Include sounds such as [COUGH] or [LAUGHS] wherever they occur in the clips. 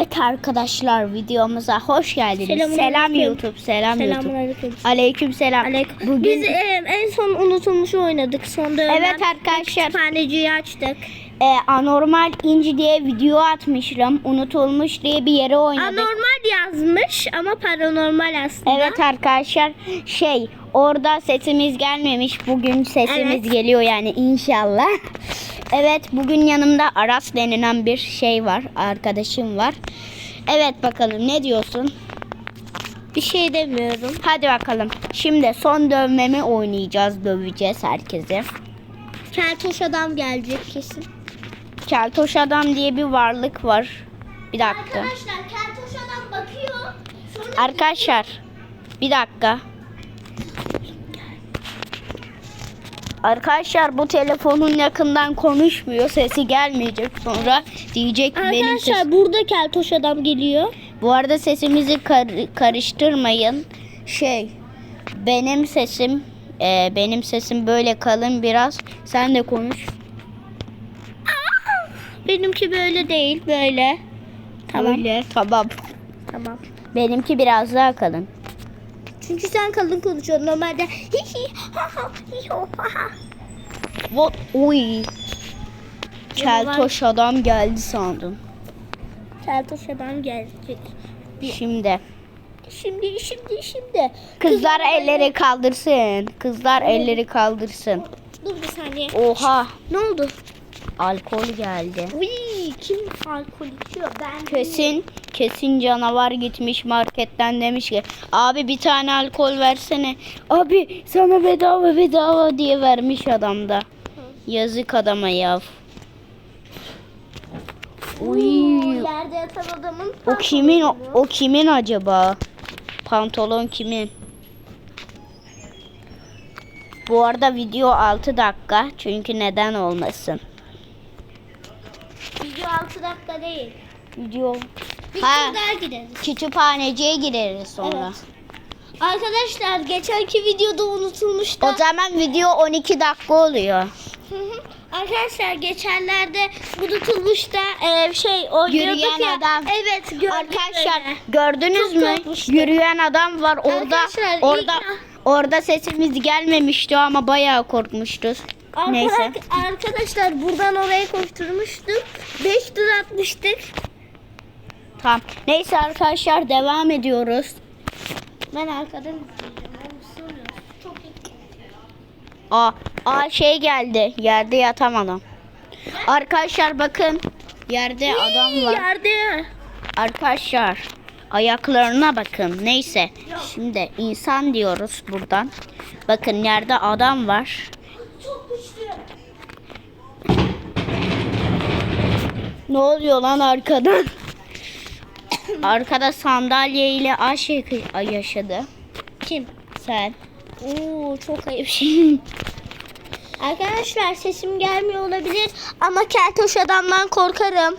Evet arkadaşlar videomuza hoş geldiniz. Selamun selam aleyküm. YouTube, selam YouTube. Aleyküm selam. Bugün Biz e, en son unutulmuşu oynadık. Sonra Evet arkadaşlar kütüphaneciyi açtık. e, anormal inci diye video atmıştım. Unutulmuş diye bir yere oynadık. Anormal yazmış ama paranormal aslında. Evet arkadaşlar şey orada sesimiz gelmemiş. Bugün sesimiz Evet. geliyor yani inşallah. Evet bugün yanımda Aras denilen bir şey var. Arkadaşım var. Evet bakalım ne diyorsun? Bir şey demiyorum. Hadi bakalım. Şimdi son dövmemi oynayacağız. Döveceğiz herkese. Keltoş adam gelecek kesin. Keltoş adam diye bir varlık var. Bir dakika. Arkadaşlar keltoş adam bakıyor. Sonra Arkadaşlar bir dakika. Arkadaşlar bu telefonun yakından konuşmuyor. Sesi gelmeyecek sonra diyecek benim Arkadaşlar burada keltoş adam geliyor. Bu arada sesimizi kar- karıştırmayın. Şey benim sesim e, benim sesim böyle kalın biraz. Sen de konuş. Benimki böyle değil böyle. Tamam. Öyle. Tamam. Tamam. Benimki biraz daha kalın. Çünkü sen kalın konuşuyorsun normalde. What? Uy. Keltoş adam geldi sandım. Keltoş adam gelecek. Şimdi. Şimdi şimdi şimdi. Kızlar elleri kaldırsın. Kızlar elleri kaldırsın. Dur bir saniye. Oha. Ne oldu? Alkol geldi. Uy kim alkol içiyor? Ben Kesin kesin canavar gitmiş marketten demiş ki abi bir tane alkol versene. Abi sana bedava bedava diye vermiş adam da. Yazık adama ya. Uy. Yerde yatan adamın O kimin o, o kimin acaba? Pantolon kimin? Bu arada video 6 dakika çünkü neden olmasın? Video 6 dakika değil. Video Bir Ha. daha gideriz. kütüphaneciye gireriz sonra. Evet. Arkadaşlar geçenki videoda unutulmuştu. O zaman video 12 dakika oluyor. Hı hı. Arkadaşlar geçenlerde unutulmuşta e, şey oynuyorduk Yürüyen ya. adam. Evet gördük Arkadaşlar öyle. gördünüz Çok mü? korkmuştum. Yürüyen adam var orada. Arkadaşlar, ilk- Orada sesimiz gelmemişti ama bayağı korkmuştuk. Neyse. Arkadaş- Arkadaşlar buradan oraya koşturmuştuk. 5 tur atmıştık. Tamam. Neyse arkadaşlar devam ediyoruz. Ben arkadan. Aa, aa şey geldi. Yerde yatan adam. Arkadaşlar bakın. Yerde adam var. Yerde. Arkadaşlar ayaklarına bakın. Neyse. Şimdi insan diyoruz buradan. Bakın yerde adam var. Ne oluyor lan arkadan? Arkada sandalye ile aşk yaşadı. Kim? Sen. Oo çok ayıp şey. [LAUGHS] Arkadaşlar sesim gelmiyor olabilir ama keltoş adamdan korkarım.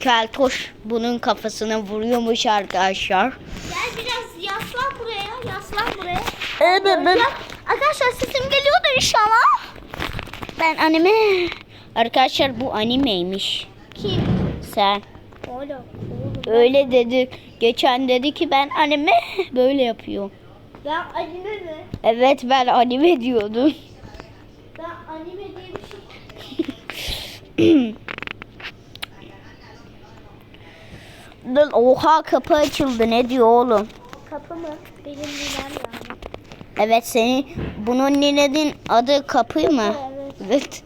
Keltoş bunun kafasına vuruyormuş arkadaşlar. Gel biraz yaslan buraya, yaslan buraya. Evet ben. Arkadaşlar sesim geliyordur inşallah. Ben anime. Arkadaşlar bu animeymiş. Kim? Sen. Oğlum. oğlum. Öyle dedi. Geçen dedi ki ben anime böyle yapıyor. Ben anime mi? Evet ben anime diyordum. Ben anime diye bir şey. [LAUGHS] Lan Oha kapı açıldı ne diyor oğlum? Kapı mı? Benim ninem yani. Evet senin bunun ninenin adı kapı mı? Evet. Evet.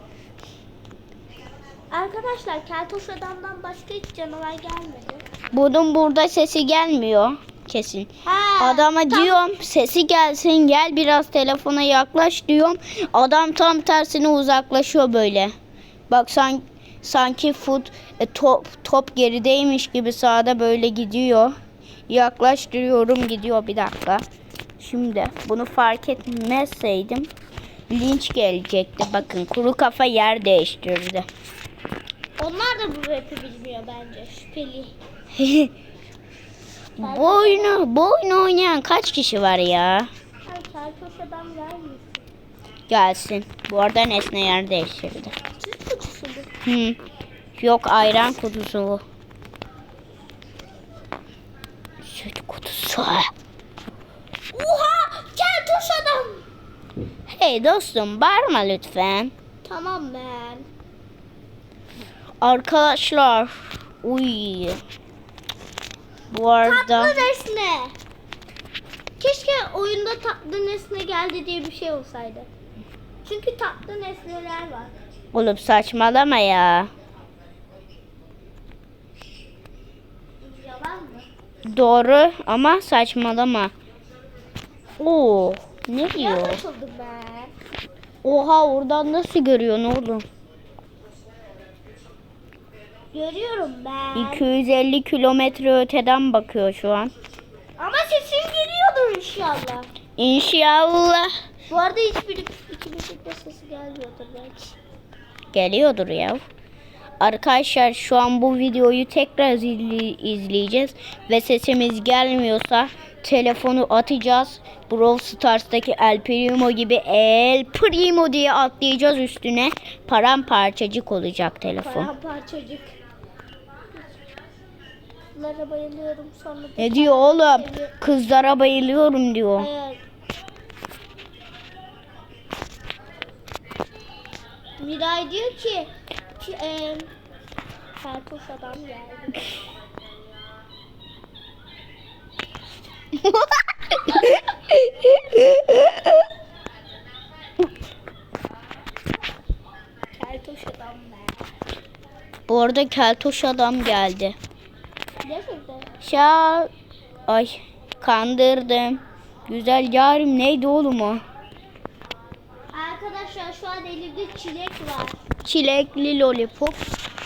Arkadaşlar keltoş adamdan başka hiç canavar gelmedi. Bunun burada sesi gelmiyor kesin. Ha, Adama tam- diyorum sesi gelsin gel biraz telefona yaklaş diyorum. Adam tam tersine uzaklaşıyor böyle. Bak san, sanki fut e, top, top gerideymiş gibi sağda böyle gidiyor. Yaklaştırıyorum gidiyor bir dakika. Şimdi bunu fark etmezseydim linç gelecekti. Bakın kuru kafa yer değiştirdi. Onlar da bu rap'i bilmiyor bence. Şüpheli. bu oyunu, bu oyunu oynayan kaç kişi var ya? Ay adam gelmiyor. Gelsin. Bu arada nesne yer değiştirdi. Süt kutusu. Hı. Yok ayran kutusu bu. Oha! Keltoş adam. Hey dostum bağırma lütfen. Tamam ben. Arkadaşlar. Uy. Bu arada Tatlı nesne. Keşke oyunda tatlı nesne geldi diye bir şey olsaydı. Çünkü tatlı nesneler var. Oğlum saçmalama ya. Doğru ama saçmalama. Oo, ne diyor? Oha oradan nasıl görüyorsun oğlum? Görüyorum ben. 250 kilometre öteden bakıyor şu an. Ama sesim geliyordur inşallah. İnşallah Bu arada hiçbir ikimizin de sesi gelmiyordur belki. Geliyordur ya. Arkadaşlar şu an bu videoyu tekrar izleyeceğiz ve sesimiz gelmiyorsa telefonu atacağız. Brawl Stars'taki El Primo gibi El Primo diye atlayacağız üstüne. Paramparçacık olacak telefon. Paramparçacık. Kızlara bayılıyorum sonra. Ne diyor oğlum? Kızlara bayılıyorum diyor. Hayır. Miray diyor ki, ki e, Fertoş adam geldi. Fertoş adam ben. Bu arada keltoş adam geldi. Gerçekten. Şa ay kandırdım. Güzel yarim neydi oğlum o? Arkadaşlar şu an elimde çilek var. Çilekli lollipop,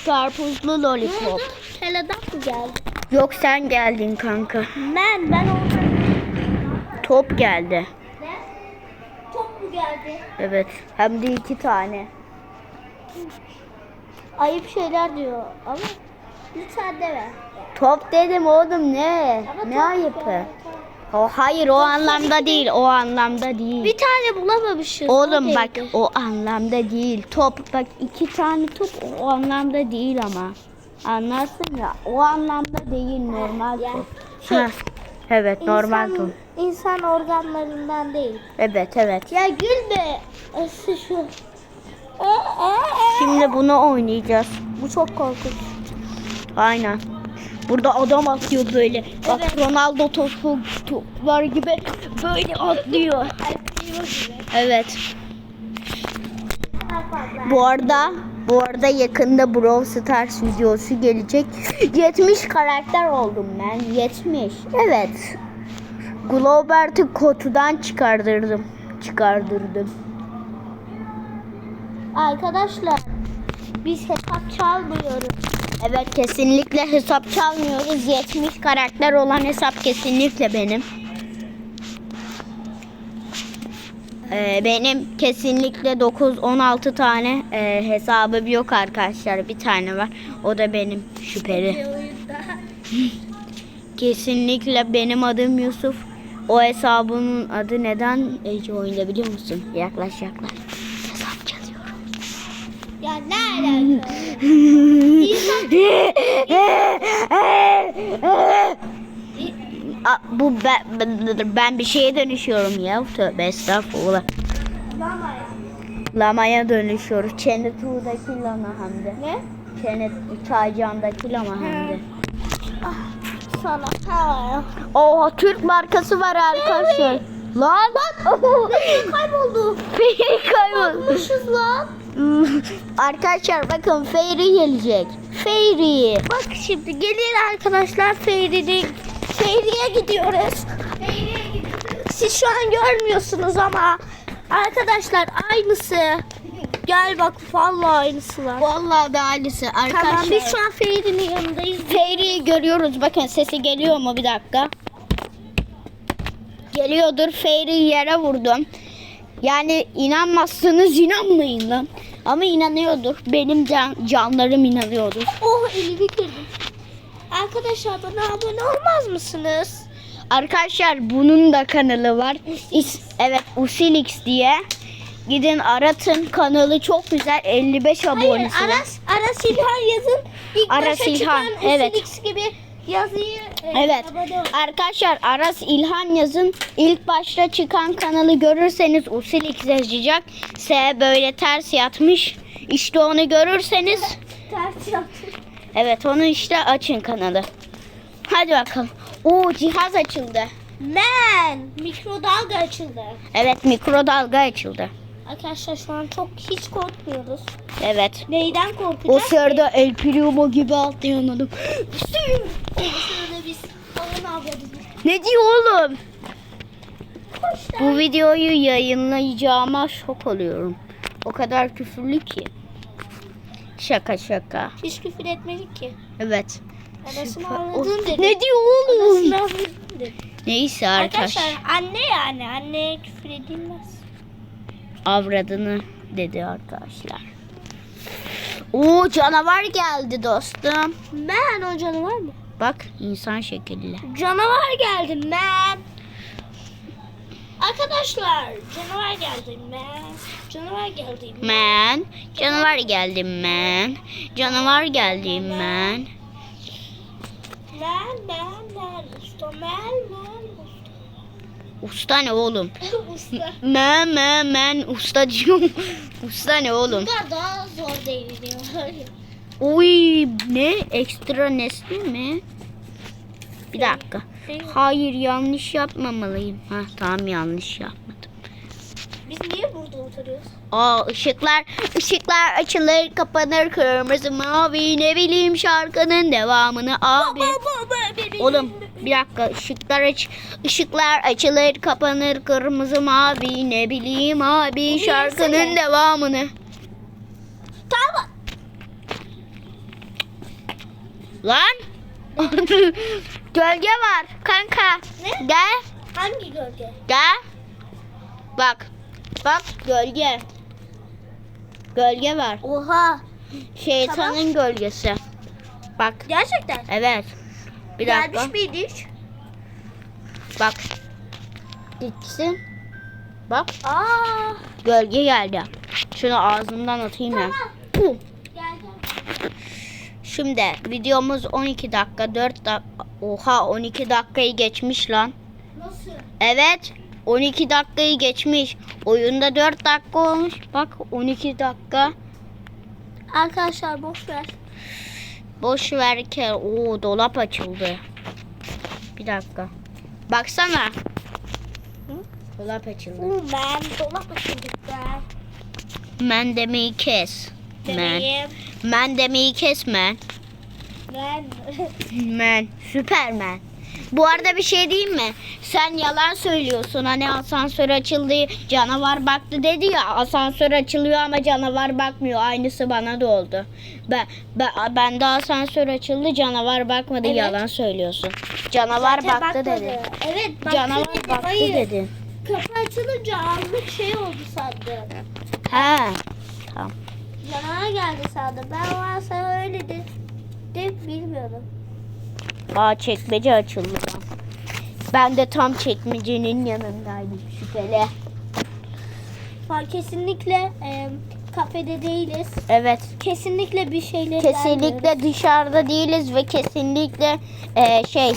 karpuzlu lollipop. Teledan mı geldi? Yok sen geldin kanka. Ben, ben orada. Top geldi. Ne? Top mu geldi? Evet. Hem de iki tane. Ayıp şeyler diyor ama lütfen deme. Top dedim oğlum ne? Ama ne ayıpı? geldi, O hayır o anlamda değil. O anlamda değil. Bir tane bulamamışız. Oğlum O bak o anlamda değil. Top bak iki tane top o anlamda değil ama. Anlarsın ya o anlamda değil normal yani top. şey, Ha, Evet normal İnsan, top. insan organlarından değil. Evet evet. Ya gülme. Aslı şu. Aa, aa, aa. Şimdi bunu oynayacağız. Bu çok korkunç. Aynen. Burada adam atlıyor böyle. Bak Evet. Ronaldo topu toplar gibi böyle atlıyor. Evet. Bu arada bu arada yakında Brawl Stars videosu gelecek. 70 karakter oldum ben. 70. Evet. Globert'i kutudan çıkardırdım. Çıkardırdım. Arkadaşlar biz hesap çalmıyoruz. Evet kesinlikle hesap çalmıyoruz. 70 karakter olan hesap kesinlikle benim. Ee, benim kesinlikle 9-16 tane e, hesabım yok arkadaşlar. Bir tane var. O da benim şüpheli. [LAUGHS] Kesinlikle benim adım Yusuf. O hesabının adı neden Ece oyunda biliyor musun? Yaklaş yaklaş. Hesap çalıyorum. Ya ne alaka? [LAUGHS] Aa, bu ben, ben, bir şeye dönüşüyorum ya. Tövbe estağfurullah. Lamaya dönüşüyoruz. Çenetuğ'daki lama hem de. Ne? Çenet çaycandaki lama hem de. Ah, sana. Ha. Oha Türk markası var arkadaşlar. Lan bak. [LAUGHS] Kayboldu? Kayboldu. Bulmuşuz lan. [LAUGHS] arkadaşlar bakın Fairy gelecek. Fairy. Bak şimdi gelin arkadaşlar Feyri'nin Feyri'ye gidiyoruz. Gidiyoruz. Siz şu an görmüyorsunuz ama arkadaşlar aynısı. Gel bak vallahi aynısı var. Vallahi da aynısı arkadaşlar. Tamam biz şu an Feyri'nin yanındayız. Fairy'yi görüyoruz. Bakın sesi geliyor mu? Bir dakika. Geliyordur. Fairy'yi yere vurdum. Yani inanmazsınız inanmayın lan. Ama inanıyordur. Benim can, canlarım inanıyordur. Oh elimi kırdım. Arkadaşlar bana abone olmaz mısınız? Arkadaşlar bunun da kanalı var. İs- evet Usilix diye. Gidin aratın. Kanalı çok güzel. 55 Hayır abonesi var. Aras, Aras İlhan yazın. İlk Aras İlhan, evet. Usilix gibi yazıyı e, Evet. abone. Arkadaşlar Aras İlhan yazın. İlk başta çıkan kanalı görürseniz usilik yazacak. S böyle ters yatmış. İşte onu görürseniz Ters yaptım. evet onu işte açın kanalı. Hadi bakalım. Oo cihaz açıldı. Man mikrodalga açıldı. Evet mikrodalga açıldı. Arkadaşlar şu an çok hiç korkmuyoruz. Evet. Neyden O korkacağız? sırada El Primo gibi atlayan adam. O sırada biz alın avladık. Ne diyor oğlum? Bu videoyu yayınlayacağıma şok oluyorum. O kadar küfürlü ki. Şaka şaka. Hiç küfür etmedik ki. Evet. Anasını O- avladın dedi. Ne diyor oğlum? Anasını avladın dedi. Neyse arkadaş. Arkadaşlar anne yani anneye küfür edilmez. Avradını dedi arkadaşlar. Oo canavar geldi dostum. Man o canavar mı? Bak insan şekilli. Canavar geldi man. Arkadaşlar canavar geldi man. Canavar geldi. Man. Canavar geldi man. Canavar geldi man. Man man man. Usta man man. Usta ne oğlum? [LAUGHS] Usta. Usta. Men men usta diyorum. [LAUGHS] Usta ne oğlum? Bunlar daha zor değil diyor. Uy ne? Ekstra nesne mi? Bir dakika. Hayır yanlış yapmamalıyım. Ha tamam yanlış yapmadım. Biz niye burada oturuyoruz? Aa ışıklar ışıklar açılır kapanır kırmızı mavi ne bileyim şarkının devamını abi. Oğlum bir dakika ışıklar aç ışıklar açılır kapanır kırmızı mavi ne bileyim abi Onu şarkının yesene. devamını. Tamam. Lan [LAUGHS] gölge var kanka. Ne? Gel Hangi gölge? gel. Bak bak gölge. Gölge var. Oha. Şeytanın gölgesi. Bak Gerçekten. evet. Bir dakika. Gelmiş miydi hiç? Bak. Gitsin. Bak Aa. gölge geldi. Şunu ağzımdan atayım ya. Puh. Gel gel. Şimdi videomuz 12 dakika 4 dakika. Oha 12 dakikayı geçmiş lan. Nasıl? Evet 12 dakikayı geçmiş. Oyunda 4 dakika olmuş. Bak 12 dakika. Arkadaşlar boş ver. Boş ver ki. Oo dolap açıldı. Bir dakika. Baksana. Dolap açıldı. Oo, ben dolap açıldık ben. Men demeyi kes. Men. Demeyeyim. Men demeyi kes men. Ben. [LAUGHS] Men. Süpermen. Bu arada bir şey diyeyim mi? Sen yalan söylüyorsun. Hani asansör açıldı, canavar baktı dedi ya. Asansör açılıyor ama canavar bakmıyor. Aynısı bana da oldu. Ben, ben, ben de asansör açıldı, canavar bakmadı. Evet. Yalan söylüyorsun. Canavar Zaten baktı bakmadı. dedi. Evet baktı Canavar dedi. baktı Hayır. dedi. Kapı açılınca anlık şey oldu sandım. He. Tamam. Canavar geldi sandım. Ben varsa öyle de, de bilmiyorum. Aa çekmece açıldı. Ben de tam çekmecenin yanındaydım şüpheli. Fa- Kesinlikle e, kafede değiliz. Evet. Kesinlikle bir şeyler vermiyoruz. Kesinlikle dışarıda değiliz ve kesinlikle e, şey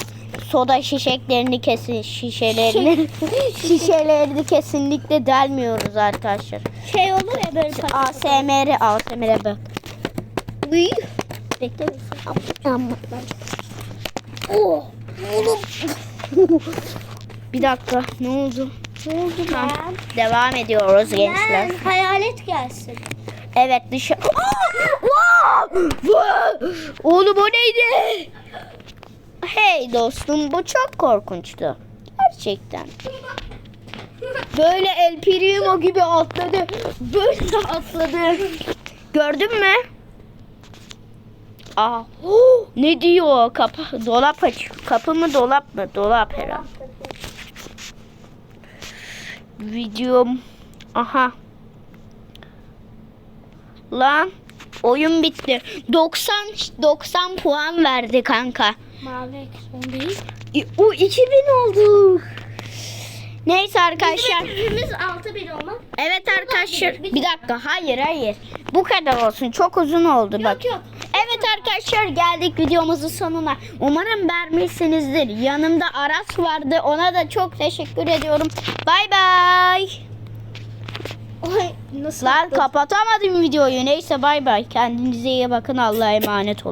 soda şişeklerini kesin şişelerini [LAUGHS] şişelerini kesinlikle delmiyoruz arkadaşlar. Şey olur ya böyle paket. ASMR ASMR bak. Bekle bir Amma. Oh. Oğlum. Bir dakika ne oldu? Ne oldu Tamam. lan? Devam ediyoruz gençler. Lan, hayalet gelsin. Evet dışarı. Oğlum o neydi? Hey dostum bu çok korkunçtu. Gerçekten. Böyle El Primo gibi atladı. Böyle atladı. Gördün mü? Aa, ne diyor? Kapı, dolap aç. Kapı mı dolap mı? Dolap herhalde. Videom. Aha. Lan oyun bitti. 90 90 puan verdi kanka. Mavi ekran değil. E, O 2000 oldu. Neyse arkadaşlar. Hepimiz 6000 olmak. Evet arkadaşlar. Bir dakika. Hayır hayır. Bu kadar olsun. Çok uzun oldu bak. Yok yok. Evet arkadaşlar geldik videomuzun sonuna. Umarım beğenmişsinizdir. Yanımda Aras vardı. Ona da çok teşekkür ediyorum. Bay bay. Nasıl Lan atladım? kapatamadım videoyu. Neyse bay bay. Kendinize iyi bakın. Allah'a emanet olun.